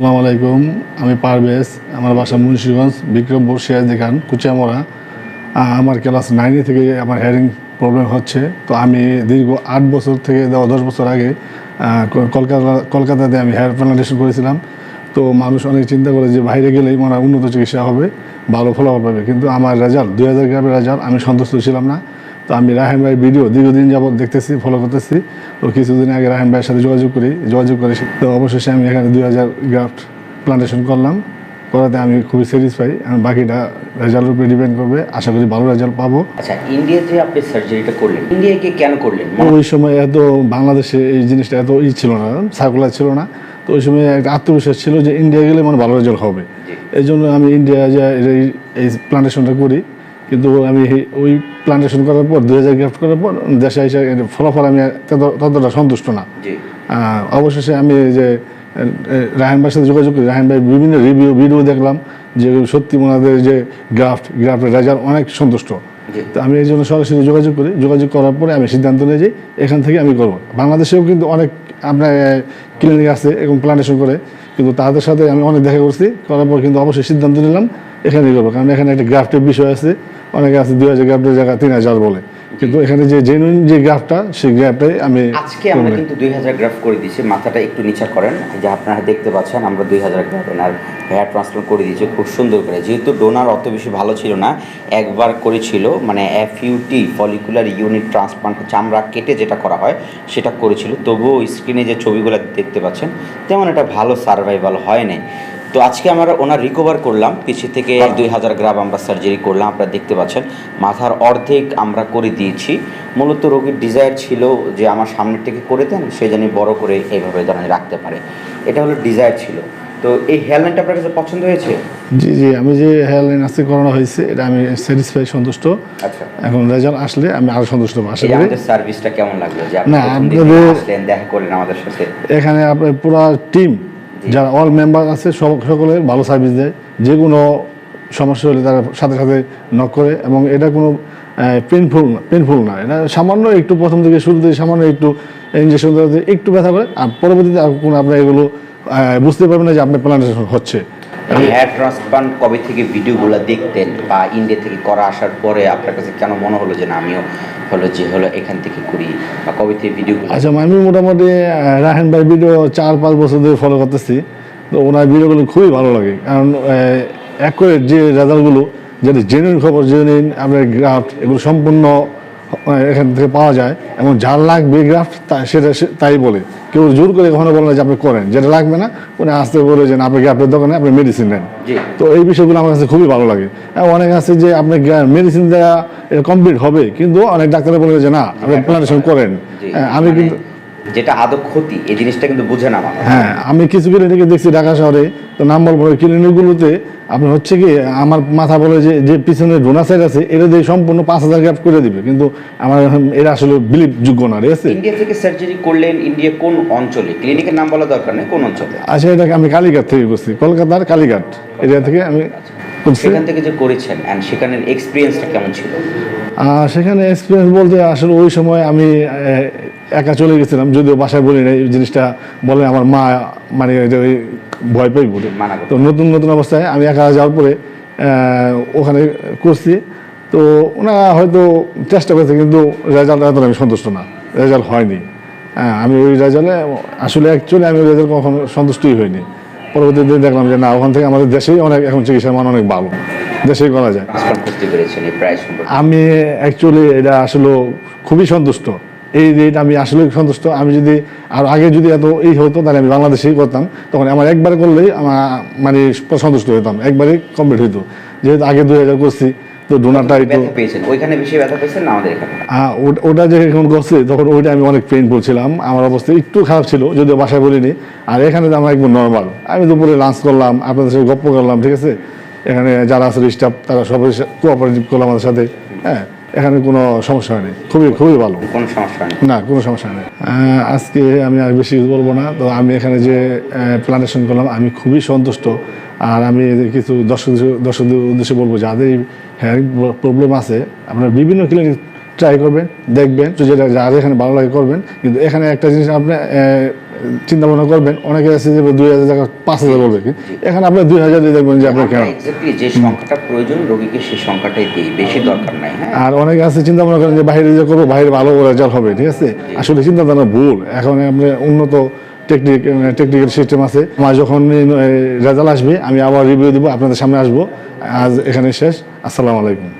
আসসালামু আলাইকুম, আমি পারভেজ, আমার বাসা মুন্সিগঞ্জ, বিক্রমপুর সিরাজদি খান কুচিয়ামরা আমার ক্লাস নাইনে থেকে আমার হেয়ারিং প্রবলেম হচ্ছে। তো আমি দীর্ঘ আট বছর থেকে দশ বছর আগে কলকাতা, কলকাতাতে আমি হেয়ার প্লান্টেশন করেছিলাম। তো মানুষ অনেক চিন্তা করে যে বাইরে গেলেই মানে উন্নত চিকিৎসা হবে, ভালো ফলাফল পাবে। কিন্তু আমার রেজাল্ট দুই হাজার গ্রামের রেজাল্ট আমি সন্তুষ্ট ছিলাম না। তো আমি রাহেন ভাইয়ের ভিডিও দীর্ঘদিন যাবত দেখতেছি ফলো করতেছি। তো কিছুদিন আগে রাহেন ভাইয়ের সাথে যোগাযোগ করি। যোগাযোগ করে তো অবশেষে আমি এখানে দুই হাজার গ্রাফট প্লান্টেশন করলাম। করাতে আমি খুবই স্যাটিসফাই আমি বাকিটা রেজাল্টের উপরে ডিপেন্ড করবে। আশা করি ভালো রেজাল্ট পাবো। আচ্ছা ইন্ডিয়াতে আপনি সার্জারিটা করলেন। ইন্ডিয়াকে কেন করলেন? ওই সময় এত বাংলাদেশে এই জিনিসটা এত ই ছিল না সার্কুলার ছিল না। তো ওই সময় একটা আত্মবিশ্বাস ছিল যে ইন্ডিয়া গেলে মানে ভালো রেজাল্ট হবে। এই জন্য আমি ইন্ডিয়া যা এই- এই প্লান্টেশনটা করি। কিন্তু আমি ওই প্লান্টেশন করার পর দুই হাজার গ্রাফট করার পর দেশে এসে ফলাফল আমি তত- ততটা সন্তুষ্ট না। অবশেষে আমি যে আহ, রায়হান ভাইয়ের সাথে যোগাযোগ করি রায়হান ভাই বিভিন্ন রিভিউ ভিডিও দেখলাম যে সত্যি ওনাদের যে গ্রাফট গ্রাফটের রেজাল্ট অনেক সন্তুষ্ট। তো আমি এই জন্য সরাসরি যোগাযোগ করি। যোগাযোগ করার পরে আমি সিদ্ধান্ত নিয়ে যাই এখান থেকে আমি করব। বাংলাদেশেও কিন্তু অনেক আপনার ক্লিনিক আছে এবং প্লান্টেশন করে কিন্তু তাদের সাথে আমি অনেক দেখা করছি। করার পর কিন্তু অবশ্যই সিদ্ধান্ত নিলাম এখানেই করব। কারণ এখানে একটা গ্রাফটের বিষয় আছে। অনেকে আছে দুই হাজার গ্রাফটের জায়গায় তিন হাজার বলে। কিন্তু এখানে যে জেনুইন যে গ্রাফটা সেই গ্রাফটাই আমি আজকে আমরা কিন্তু দুই হাজার গ্রাফ করে দিয়েছি মাথাটা একটু নিচা করেন। যে আপনারা দেখতে পাচ্ছেন আমরা দুই হাজার গ্রাফ এনার হেয়ার ট্রান্সফার করে দিয়েছি খুব সুন্দর করে। যেহেতু ডোনার অত বেশি ভালো ছিল না একবার করেছিল মানে এফইউটি ফলিকুলার ইউনিট ট্রান্সপ্লান্ট চামড়া কেটে যেটা করা হয় সেটা করেছিল। তবুও স্ক্রিনে যে ছবিগুলো দেখতে পাচ্ছেন তেমন একটা ভালো সার্ভাইভাল হয় নাই। তো আজকে আমরা ওনার রিকভার করলাম। পিছু থেকে দুই হাজার গ্রাম আমরা সার্জারি করলাম আপনারা দেখতে পাচ্ছেন। মাথার অর্ধেক আমরা করে দিয়েছি। মূলত রোগীর ডিজায়ার ছিল যে আমার সামনের থেকে করে দেন সে জানি বড় করে এইভাবে জানি রাখতে পারে। এটা হলো ডিজায়ার ছিল। তো এই হেয়ারলাইনটা আপনার কাছে পছন্দ হয়েছে? জি জি আমি যে হেয়ারলাইন আজকে করানো হয়েছে এটা আমি স্যাটিসফাই সন্তুষ্ট। আচ্ছা। এখন রেজাল্ট আসলে আমি আরও সন্তুষ্ট হব আশা করি। আমাদের সার্ভিসটা কেমন লাগল? যে আপনি দেখা করলেন আমাদের সাথে। এখানে আপনার পুরো টিম যারা অল মেম্বার আছে সকলে ভালো সার্ভিস দেয়। যে কোনো সমস্যা হলে তারা সাথে সাথে নক করে এবং এটা কোনো পেনফুল না পেনফুল না। এটা সামান্য একটু প্রথম থেকে শুরু থেকে সামান্য একটু ইঞ্জেকশন একটু ব্যথা করে, আর পরবর্তীতে আর কোনো আপনার এগুলো বুঝতে পারবেন না যে আপনার প্লান্টেশন হচ্ছে। হেয়ার ট্রান্সপ্লান্ট কবে থেকে ভিডিওগুলো দেখতেন বা ইন্ডিয়া থেকে করা আসার পরে আপনার কাছে কেন মনে হলো যে না, আমিও হলো যে হলো এখান থেকে করি বা কবে থেকে ভিডিওগুলো আচ্ছা আমি মোটামুটি রাহেন ভাই ভিডিও চার পাঁচ বছর ধরে ফলো করতেছি। তো ওনার ভিডিওগুলো খুবই ভালো লাগে। কারণ এক করে যে রেজাল্টগুলো যেটা জেনুইন খবর জেনুইন আপনার গ্রাফট এগুলো সম্পূর্ণ এখান থেকে পাওয়া যায় এবং যার লাগবে গ্রাফট সেটা সে- তাই বলে। কেউ জোর করে কখনো বলে না যে আপনি করেন যেটা লাগবে না উনি আসতে বলে যে না, আপনি গ্রাফটের দোকানে আপনি মেডিসিন নেন। তো এই বিষয়গুলো আমার কাছে খুবই ভালো লাগে। এবং অনেক আছে যে আপনি মেডিসিন দেওয়া কমপ্লিট হবে কিন্তু অনেক ডাক্তারে বলে যে না আপনি প্লান্টেশন করেন। হ্যাঁ, আমি মানে কিন্তু যেটা আদৌ ক্ষতি এই জিনিসটা কিন্তু বুঝে না মানুষ। হ্যাঁ আমি কিছু ক্লিনিকে দেখছি ঢাকা শহরে তো নাম্বার পরে ক্লিনিকগুলোতে আপনি হচ্ছে কি আমার মাথা বলে যে যে পিছনে ডোনা সাইড আছে এটা দিয়ে সম্পূর্ণ পাঁচ হাজার গ্যাপ করে দিবে। কিন্তু আমার এখন এটা আসলে বিলিভ যোগ্য না ঠিক আছে? ইন্ডিয়া থেকে সার্জারি করলেন ইন্ডিয়া কোন অঞ্চলে? ক্লিনিকের নাম বলা দরকার নেই কোন অঞ্চলে? আচ্ছা এটাকে আমি কালীঘাট থেকে করছি কলকাতার কালীঘাট এরিয়া থেকে আমি সেখান থেকে যে করেছেন অ্যান্ড সেখানের এক্সপিরিয়েন্সটা কেমন ছিল? সেখানে এক্সপিরিয়েন্স বলতে আসলে ওই সময় আমি একা চলে গেছিলাম যদিও বাসায় বলি না এই জিনিসটা বলে আমার মা মানে ওই ভয় পাই বলে তো নতুন নতুন অবস্থায় আমি একা যাওয়ার পরে ওখানে করছি। তো ওনারা হয়তো চেষ্টা করেছে কিন্তু রেজাল্ট এত আমি সন্তুষ্ট না রেজাল্ট হয়নি। হ্যাঁ আমি ওই রেজাল্টে আসলে অ্যাকচুয়ালি আমি ওই রেজাল্ট কখনো সন্তুষ্টই হইনি। পরবর্তীতে দেখলাম যে না ওখান থেকে আমাদের দেশেই অনেক এখন চিকিৎসার মান অনেক ভালো। দেশেই করা যায়। আমি অ্যাকচুয়ালি এটা আসলে খুবই সন্তুষ্ট। এই রেট আমি আসলে সন্তুষ্ট। আমি যদি আর আগে যদি এত এই হতো তাহলে আমি বাংলাদেশেই করতাম। তখন আমার একবার করলেই আমার মানে সন্তুষ্ট হতাম একবারই কমপ্লিট হইতো। যেহেতু আগে দুই হাজার করছি তো ডোনারটা একটু ব্যথা পেয়েছেন? ওইখানে বেশি ব্যথা পেয়েছেন না আমাদের এখানে? হ্যাঁ, ওটা যে এখন করছে তখন ওইটা আমি অনেক পেইনফুল ছিলাম। আমার অবস্থা একটু খারাপ ছিল যদিও বাসায় বলিনি। আর এখানে তো আমার একদম নর্মাল আমি দুপুরে লাঞ্চ করলাম আপনাদের সাথে গপ্প করলাম ঠিক আছে? এখানে যারা আছে স্টাফ তারা সবাই কোঅপারেটিভ করলাম আমাদের সাথে হ্যাঁ এখানে কোনো সমস্যা হয়নি। খুবই খুবই ভালো। কোনো সমস্যা নেই না কোনো সমস্যা নেই আজকে আমি আর বেশি কিছু বলব না। তো আমি এখানে যে প্লান্টেশন করলাম আমি খুবই সন্তুষ্ট। আর আমি কিছু দর্শক দর্শকদের উদ্দেশ্যে বলব যাদের হেয়ার প্রবলেম আছে আপনারা বিভিন্ন ক্লিনিক ট্রাই করবেন দেখবেন। তো যেটা যাদের এখানে ভালো লাগে করবেন। কিন্তু এখানে একটা জিনিস আপনি চিন্তা ভাবনা করবেন অনেকে আছে যে দুই হাজার টাকা পাঁচ হাজার বলবে এখানে আপনি দুই হাজার দিয়ে দেখবেন যে আপনার কেন যে সংখ্যাটা প্রয়োজন রোগীকে সেই সংখ্যাটাই দিই বেশি দরকার নাই হ্যাঁ? আর অনেকে আছে চিন্তা ভাবনা করেন যে বাইরে যে করব বাইরে ভালো রেজাল্ট হবে ঠিক আছে? আসলে চিন্তা ভাবনা ভুল। এখন আমরা উন্নত টেকনিক টেকনিক্যাল সিস্টেম আছে। আমার যখন রেজাল্ট আসবে আমি আবার রিভিউ দেবো আপনাদের সামনে আসব। আজ এখানে শেষ। আসসালামু আলাইকুম।